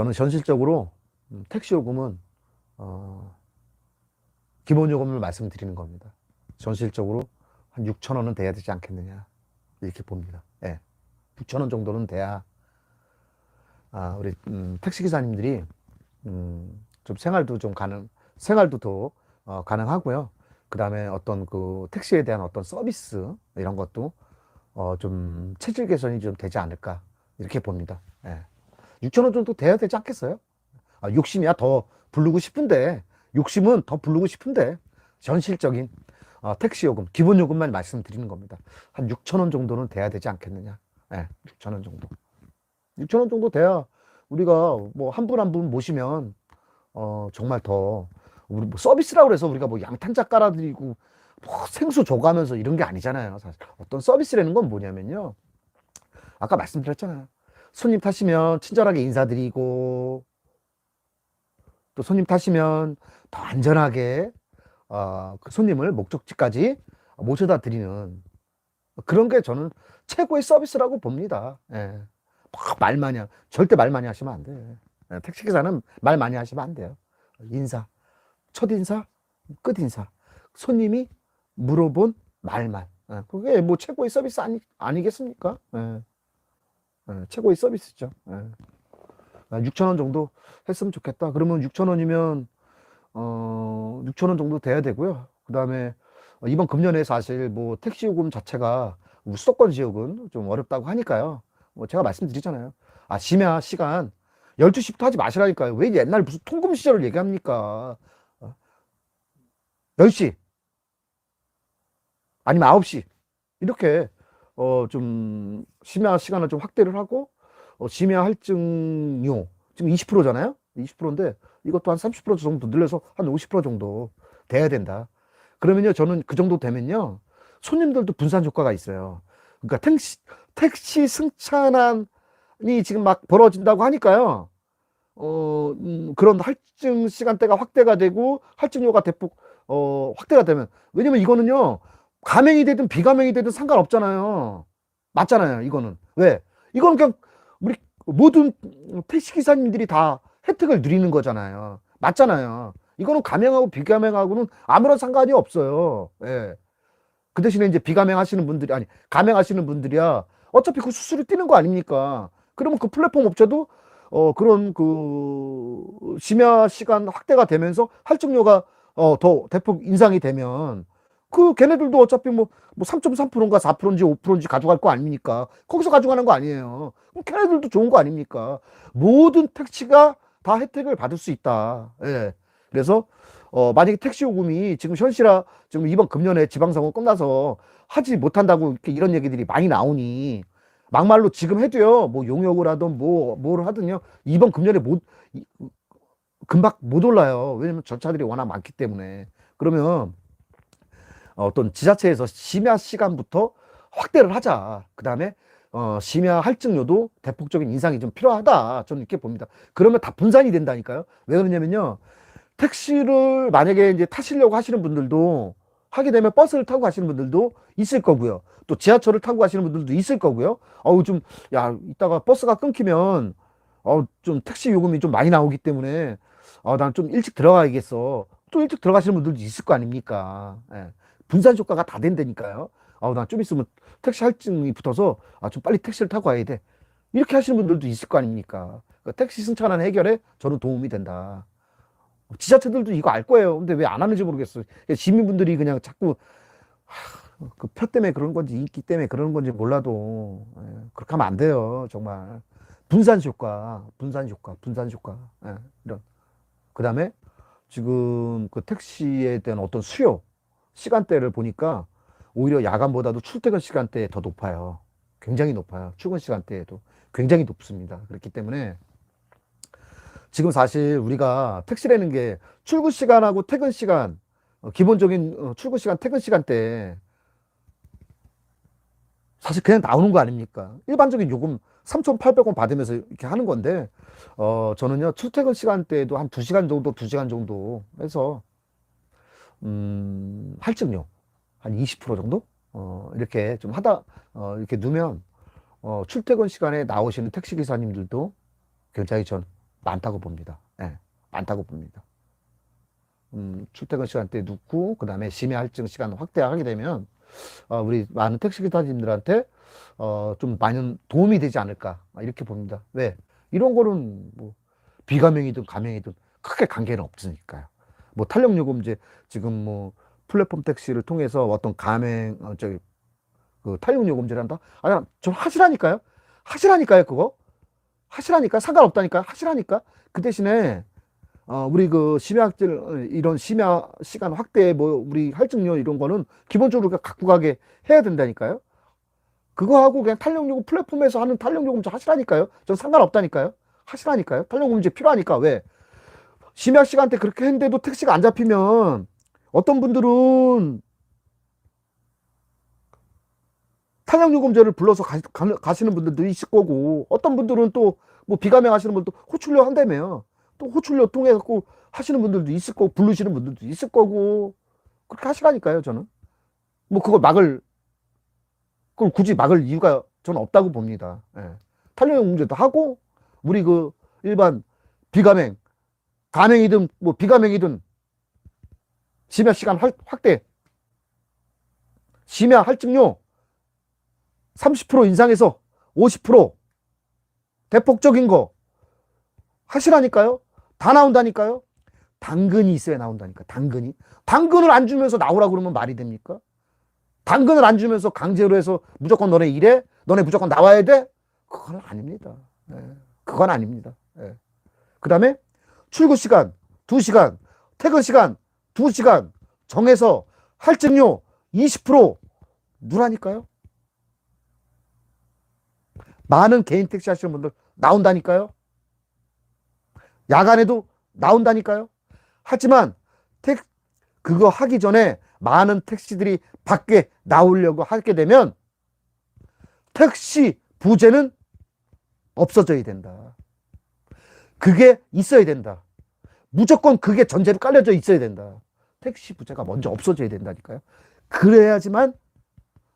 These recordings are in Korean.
저는 현실적으로 음, 택시 요금은 어, 기본 요금을 말씀드리는 겁니다. 현실적으로 한 6천 원은 돼야 되지 않겠느냐 이렇게 봅니다. 예. 6천 원 정도는 돼야 아, 우리 음, 택시 기사님들이 음, 좀 생활도 좀 가능 생활도 더 어, 가능하고요. 그 다음에 어떤 그 택시에 대한 어떤 서비스 이런 것도 어, 좀 체질 개선이 좀 되지 않을까 이렇게 봅니다. 예. 6천 원 정도 돼야 되지 않겠어요? 아, 욕심이야 더 부르고 싶은데 욕심은 더 부르고 싶은데 현실적인 어, 택시 요금 기본 요금만 말씀드리는 겁니다. 한 6천 원 정도는 돼야 되지 않겠느냐? 예, 6천 원 정도. 6천 원 정도 돼야 우리가 뭐 한 분 한 분 모시면 어 정말 더 우리 뭐 서비스라고 해서 우리가 뭐 양탄자 깔아드리고 뭐 생수 줘가면서 이런 게 아니잖아요. 사실 어떤 서비스라는 건 뭐냐면요. 아까 말씀드렸잖아요. 손님 타시면 친절하게 인사드리고 또 손님 타시면 더 안전하게 어, 그 손님을 목적지까지 모셔다 드리는 그런 게 저는 최고의 서비스라고 봅니다. 예. 막말 많이 하, 절대 말 많이 하시면 안 돼. 예, 택시기사는 말 많이 하시면 안 돼요. 인사, 첫 인사, 끝 인사. 손님이 물어본 말만. 예, 그게 뭐 최고의 서비스 아니, 아니겠습니까? 예. 예, 최고의 서비스죠. 예. 6천 원 정도 했으면 좋겠다. 그러면 6천 원이면 어 6천 원 정도 돼야 되고요. 그 다음에 이번 금년에 사실 뭐 택시 요금 자체가 우리 수도권 지역은 좀 어렵다고 하니까요. 뭐 제가 말씀드리잖아요. 아 심야 시간 12시부터 하지 마시라니까요. 왜 옛날 무슨 통금 시절을 얘기합니까? 어? 10시 아니면 9시 이렇게 어 좀 심야 시간을 좀 확대를 하고 어, 심야 할증료 지금 20%잖아요. 20%인데 이것도 한 30% 정도 늘려서 한 50% 정도 돼야 된다. 그러면요, 저는 그 정도 되면요, 손님들도 분산 효과가 있어요. 그러니까 택시, 택시 승차난이 지금 막 벌어진다고 하니까요, 어, 음, 그런 할증 시간대가 확대가 되고, 할증료가 대폭, 어, 확대가 되면, 왜냐면 이거는요, 가맹이 되든 비가맹이 되든 상관없잖아요. 맞잖아요, 이거는. 왜? 이건 그냥 우리 모든 택시 기사님들이 다 혜택을 누리는 거잖아요. 맞잖아요. 이거는 가맹하고 비가맹하고는 아무런 상관이 없어요. 예. 그 대신에 이제 비가맹 하시는 분들이, 아니, 가맹 하시는 분들이야. 어차피 그 수수료 뛰는 거 아닙니까? 그러면 그 플랫폼 업체도, 어, 그런 그, 심야 시간 확대가 되면서 할증료가, 어, 더 대폭 인상이 되면, 그, 걔네들도 어차피 뭐, 뭐 3.3%인가 4%인지 5%인지 가져갈 거 아닙니까? 거기서 가져가는 거 아니에요. 그럼 걔네들도 좋은 거 아닙니까? 모든 택시가 다 혜택을 받을 수 있다. 예. 그래서 어 만약에 택시 요금이 지금 현실화 지금 이번 금년에 지방선거 끝나서 하지 못한다고 이렇게 이런 얘기들이 많이 나오니 막말로 지금 해도요 뭐 용역을 하든 뭐 뭐를 하든요 이번 금년에 못 이- 금방 못 올라요 왜냐면 절차들이 워낙 많기 때문에 그러면 어떤 지자체에서 심야 시간부터 확대를 하자 그 다음에 어, 심야 할증료도 대폭적인 인상이 좀 필요하다. 저는 이렇게 봅니다. 그러면 다 분산이 된다니까요. 왜 그러냐면요. 택시를 만약에 이제 타시려고 하시는 분들도 하게 되면 버스를 타고 가시는 분들도 있을 거고요. 또 지하철을 타고 가시는 분들도 있을 거고요. 어우, 좀, 야, 이따가 버스가 끊기면, 어, 좀 택시 요금이 좀 많이 나오기 때문에, 어, 난 좀 일찍 들어가야겠어. 또 일찍 들어가시는 분들도 있을 거 아닙니까. 예. 분산 효과가 다 된다니까요. 어, 난좀 있으면 택시 할증이 붙어서 아, 좀 빨리 택시를 타고 가야 돼. 이렇게 하시는 분들도 있을 거 아닙니까? 그러니까 택시 승차난 해결에 저는 도움이 된다. 지자체들도 이거 알 거예요. 근데 왜 안 하는지 모르겠어요. 그러니까 시민분들이 그냥 자꾸 그표 때문에 그런 건지 인기 때문에 그런 건지 몰라도 예, 그렇게 하면 안 돼요. 정말 분산 효과, 분산 효과, 분산 효과 예, 이런. 그 다음에 지금 그 택시에 대한 어떤 수요 시간대를 보니까 오히려 야간보다도 출퇴근 시간대에 더 높아요. 굉장히 높아요. 출근 시간대에도 굉장히 높습니다. 그렇기 때문에 지금 사실 우리가 택시라는 게 출근 시간하고 퇴근 시간, 어, 기본적인 어, 출근 시간, 퇴근 시간대 사실 그냥 나오는 거 아닙니까? 일반적인 요금 3,800원 받으면서 이렇게 하는 건데, 어, 저는요, 출퇴근 시간대에도 한 2시간 정도, 2시간 정도 해서, 음, 할증료. 한20% 정도? 어, 이렇게 좀 하다, 어, 이렇게 넣으면, 어, 출퇴근 시간에 나오시는 택시 기사님들도 굉장히 전 많다고 봅니다. 예, 많다고 봅니다. 음, 출퇴근 시간대 넣고 그 다음에 심야 할증 시간 확대하게 되면 어, 우리 많은 택시 기사님들한테 어, 좀 많은 도움이 되지 않을까 이렇게 봅니다. 왜? 이런 거는 뭐 비가명이든 가명이든 크게 관계는 없으니까요. 뭐 탄력 요금제 지금 뭐 플랫폼 택시를 통해서 어떤 가맹 어, 저기 그 탄력 요금제를 한다. 아니 좀 하시라니까요. 하시라니까요 그거. 하시라니까 상관없다니까 하시라니까 그 대신에 어 우리 그 심야학질 이런 심야 시간 확대 뭐 우리 할증료 이런 거는 기본적으로 그냥 갖고 가게 해야 된다니까요. 그거 하고 그냥 탄력요금 플랫폼에서 하는 탄력요금제 하시라니까요. 전 상관없다니까요. 하시라니까요. 탄력요금제 필요하니까 왜? 심야 시간대 그렇게 했는데도 택시가 안 잡히면 어떤 분들은 탄력요금제를 불러서 가, 시는 분들도 있을 거고 어떤 분들은 또 뭐 비가명 하시는 분도 호출료 한다며요. 또 호출료 통해 갖고 하시는 분들도 있을 거고 부르시는 분들도 있을 거고 그렇게 하시라니까요 저는 뭐 그걸 막을 그걸 굳이 막을 이유가 저는 없다고 봅니다. 예. 탄력요금제도 하고 우리 그 일반 비가맹 가맹이든 뭐 비가맹이든 심야 시간 할- 확대 심야 할증료 30% 인상해서 50% 대폭적인 거 하시라니까요. 다 나온다니까요. 당근이 있어야 나온다니까. 당근이. 당근을 안 주면서 나오라 그러면 말이 됩니까? 당근을 안 주면서 강제로 해서 무조건 너네 일해? 너네 무조건 나와야 돼? 그건 아닙니다. 예. 그건 아닙니다. 그 다음에 출근 시간 2시간, 퇴근 시간 2시간 정해서 할증료 20% 누라니까요. 많은 개인 택시 하시는 분들 나온다니까요. 야간에도 나온다니까요. 하지만 택 그거 하기 전에 많은 택시들이 밖에 나오려고 하게 되면 택시 부재는 없어져야 된다. 그게 있어야 된다. 무조건 그게 전제로 깔려져 있어야 된다. 택시 부재가 먼저 없어져야 된다니까요. 그래야지만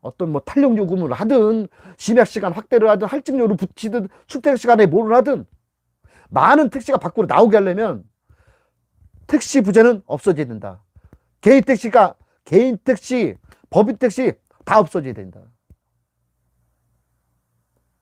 어떤 뭐 탄력 요금을 하든 심야 시간 확대를 하든 할증료를 붙이든 출퇴근 시간에 뭐를 하든 많은 택시가 밖으로 나오게 하려면 택시 부재는 없어져야 된다. 개인 택시가 개인 택시, 법인 택시 다 없어져야 된다.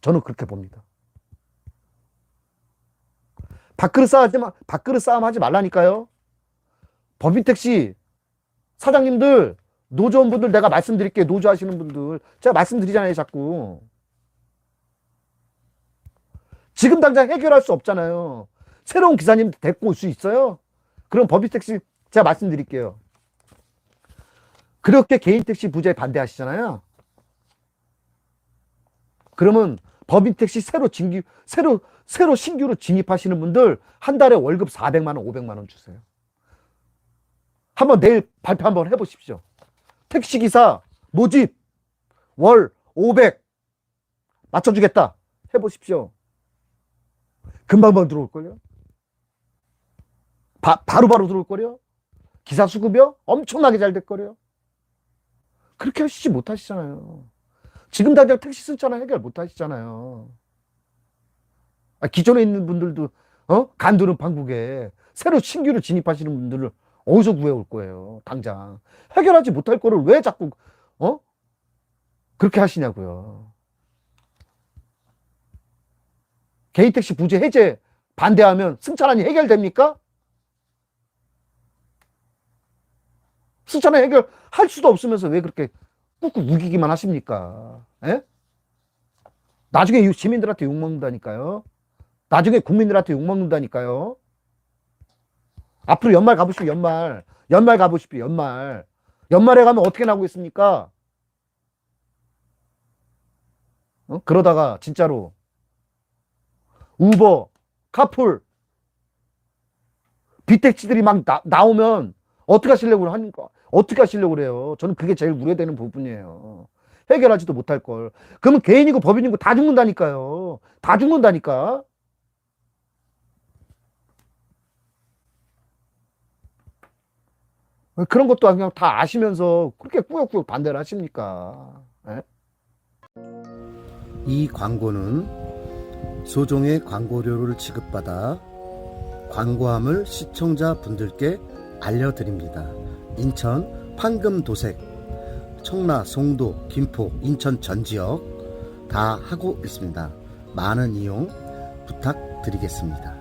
저는 그렇게 봅니다. 밥그릇 싸움하지 마, 밥그릇 싸움 하지 말라니까요. 법인 택시 사장님들, 노조원분들 내가 말씀드릴게요. 노조 하시는 분들. 제가 말씀드리잖아요, 자꾸. 지금 당장 해결할 수 없잖아요. 새로운 기사님 데리고 올 수 있어요? 그럼 법인 택시 제가 말씀드릴게요. 그렇게 개인 택시 부재 반대하시잖아요. 그러면 법인 택시 새로 진기 새로 새로 신규로 진입하시는 분들 한 달에 월급 400만 원, 500만 원 주세요. 한번 내일 발표 한번 해 보십시오. 택시 기사 모집 월 500 맞춰 주겠다. 해 보십시오. 금방방 들어올 걸요. 바로바로 들어올 거요. 기사 수급이요? 엄청나게 잘될 거요. 그렇게 하시지 못하시잖아요. 지금 당장 택시 승차나 해결 못 하시잖아요. 아, 기존에 있는 분들도, 어? 간두는 판국에 새로 신규로 진입하시는 분들을 어디서 구해올 거예요, 당장. 해결하지 못할 거를 왜 자꾸, 어? 그렇게 하시냐고요. 개인 택시 부재 해제 반대하면 승차난이 해결됩니까? 승차난 해결할 수도 없으면서 왜 그렇게 꾹꾹 우기기만 하십니까? 에? 나중에 시민들한테 욕먹는다니까요. 나중에 국민들한테 욕먹는다니까요. 앞으로 연말 가보십시오, 연말. 연말 가보십시오, 연말. 연말에 가면 어떻게 나오고 있습니까? 어? 그러다가 진짜로 우버, 카풀, 비택시들이 막 나, 나오면 어떻게 하시려고 하니까 어떻게 하시려고 그래요? 저는 그게 제일 우려되는 부분이에요. 해결하지도 못할 걸. 그러면 개인이고 법인이고 다 죽는다니까요. 다 죽는다니까. 그런 것도 그냥 다 아시면서 그렇게 꾸역꾸역 반대를 하십니까? 예? 이 광고는 소정의 광고료를 지급받아 광고함을 시청자 분들께 알려드립니다. 인천 판금도색, 청라, 송도, 김포, 인천 전 지역 다 하고 있습니다. 많은 이용 부탁드리겠습니다.